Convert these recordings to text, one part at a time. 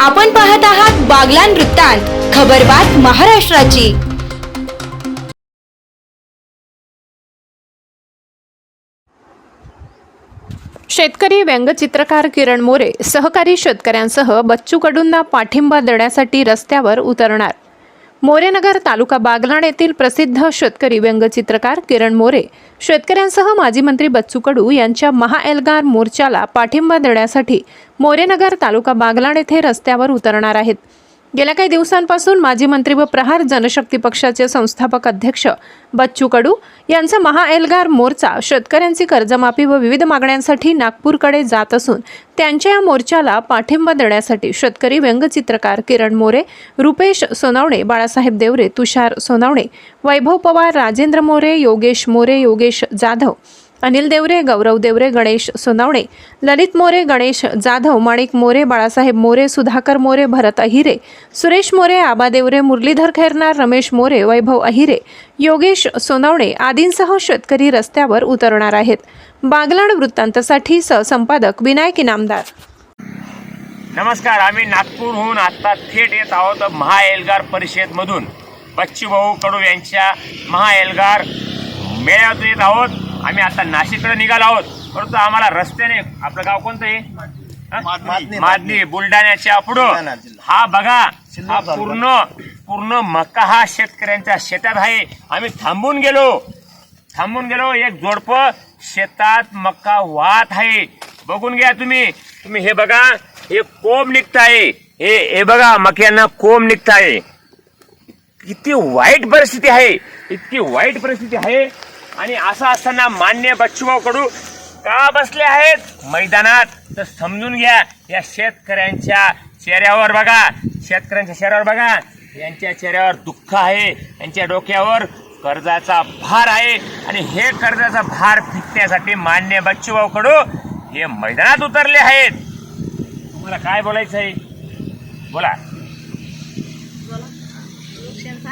आपण पाहत आहात बागलान वृत्तांत खबरबात महाराष्ट्राची. शेतकरी व्यंगचित्रकार किरण मोरे सहकारी शेतकऱ्यांसह बच्चू कडूंना पाठिंबा देण्यासाठी रस्त्यावर उतरणार. मोरेनगर तालुका बागलाण येथील प्रसिद्ध शेतकरी व्यंगचित्रकार किरण मोरे. शेतकऱ्यांसह माजी मंत्री बच्चू कडू यांच्या महाएल्गार मोर्चाला पाठिंबा देण्यासाठी मोरेनगर तालुका बागलाण येथे रस्त्यावर उतरणार आहेत. गेल्या काही दिवसांपासून माजी मंत्री व प्रहार जनशक्ती पक्षाचे संस्थापक अध्यक्ष बच्चू कडू यांचा महाएल्गार मोर्चा शेतकऱ्यांची कर्जमाफी व विविध मागण्यांसाठी नागपूरकडे जात असून त्यांच्या या मोर्चाला पाठिंबा देण्यासाठी शेतकरी व्यंगचित्रकार किरण मोरे रुपेश सोनावणे बाळासाहेब देवरे तुषार सोनावणे वैभव पवार राजेंद्र मोरे योगेश मोरे योगेश जाधव अनिल देवरे गौरव देवरे गणेश सोनावणे ललित मोरे गणेश जाधव माणिक मोरे बाळासाहेब मोरे सुधाकर मोरे भरत अहिरे सुरेश मोरे आबा देवरे मुरलीधर खैरनार रमेश मोरे वैभव अहिरे योगेश सोनावणे आदींसह शेतकरी रस्त्यावर उतरणार आहेत. बागलाण वृत्तांतसाठी सहसंपादक विनायक इनामदार. नमस्कार आम्ही नागपूरहून आता थेट येत आहोत महाएल्गार परिषदमधून. बच्चू भाऊ कडू यांच्या महाएल्गार मेळ्यातून येत आहोत. आम्ही आता नाशिककडे निघालो आहोत. परंतु आम्हाला रस्त्याने आपलं गाव कोणतं आहे. मादनी बुलढाण्याच्या पुढं. हा बघा हा. पूर्ण पूर्ण मका हा शेतकऱ्यांच्या शेतात आहे. आम्ही थांबून गेलो. थांबून गेलो. एक जोडपं शेतात मका वाहत आहे. बघून घ्या तुम्ही. तुम्ही हे बघा हे कोंब निघत आहे. हे हे बघा मक्यांना कोंब निघत आहे. किती वाईट परिस्थिती आहे. इतकी वाईट परिस्थिती आहे. आणि असं असताना मान्य बच्चूभाऊ कडू का बसले आहेत? मैदानात. तर समजून घ्या या शेतकऱ्यांच्या चेहऱ्यावर बघा. शेतकऱ्यांच्या चेहऱ्यावर बघा. यांच्या चेहऱ्यावर दुःख आहे. यांच्या डोक्यावर कर्जाचा भार आहे. आणि हे कर्जाचा भार फिटण्यासाठी मान्य बच्चूभाऊ कडू हे मैदानात उतरले आहेत. तुम्हाला काय बोलायचं आहे? बोला.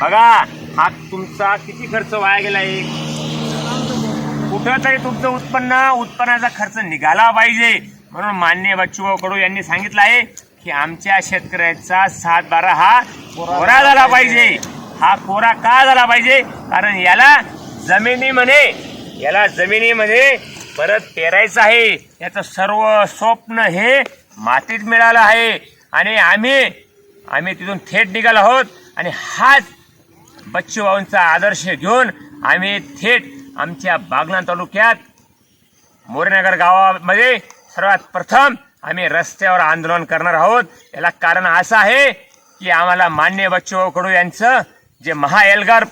बघा हा तुमचा किती खर्च वाया गेलाय कुठं तरी तुमचं उत्पन्न उत्पन्नाचा खर्च निघाला पाहिजे म्हणून मान्य बच्चूभाऊ कडू यांनी सांगितलं आहे की आमच्या शेतकऱ्याचा सात बारा हा कोरा झाला पाहिजे. हा कोरा का झाला पाहिजे? कारण याला जमिनीमध्ये याला जमिनीमध्ये परत पेरायचं आहे. याचं सर्व स्वप्न हे मातीत मिळालं आहे. आणि आम्ही आम्ही तिथून थेट निघालो आहोत. आणि हाच बच्चूभाऊंचा आदर्श घेऊन आम्ही थेट आमच्या बागलाण तालुक्यात मोरेनगर गावामध्ये सर्वात प्रथम आम्ही रस्त्यावर आंदोलन करणार आहोत. याला कारण असं आहे की आम्हाला मान्य बच्चूभाऊ कडू यांचं जे महाएल्गार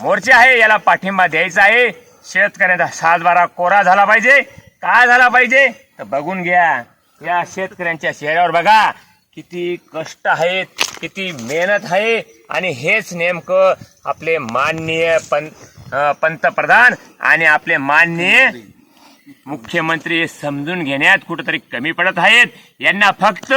मोर्चे आहे याला पाठिंबा द्यायचा आहे. शेतकऱ्यांचा सातबारा कोरा झाला पाहिजे. काय झाला पाहिजे? तर बघून घ्या. या शेतकऱ्यांच्या चेहऱ्यावर बघा. किती कष्ट आहेत किती मेहनत आहे. आणि हेच नेमकं आपले माननीय पं अं, पंतप्रधान आणि आपले माननीय मुख्यमंत्री हे समजून घेण्यात कुठंतरी कमी पडत आहेत. यांना फक्त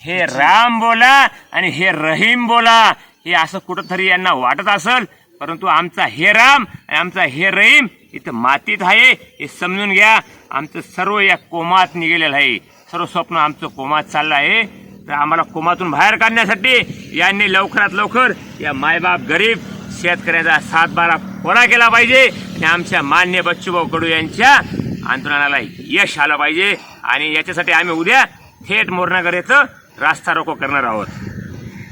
हे राम बोला आणि हे रहीम बोला हे असं कुठंतरी यांना वाटत असल. परंतु आमचा हे राम आणि आमचा हे रहीम इथं मातीत आहे हे समजून घ्या. आमचं सर्व या कोमात निघालेलं आहे. सर्व स्वप्न आमचं कोमात चाललं आहे. तर आम्हाला कोमातून बाहेर काढण्यासाठी यांनी लवकरात लवकर या मायबाप गरीब शेतकऱ्याचा सातबारा कोरा केला पाहिजे. आणि आमच्या मान्य बच्चूभाऊ कडू यांच्या आंदोलनाला यश आलं पाहिजे. आणि याच्यासाठी आम्ही उद्या थेट मोरनागर येथं रास्ता रोको करणार आहोत.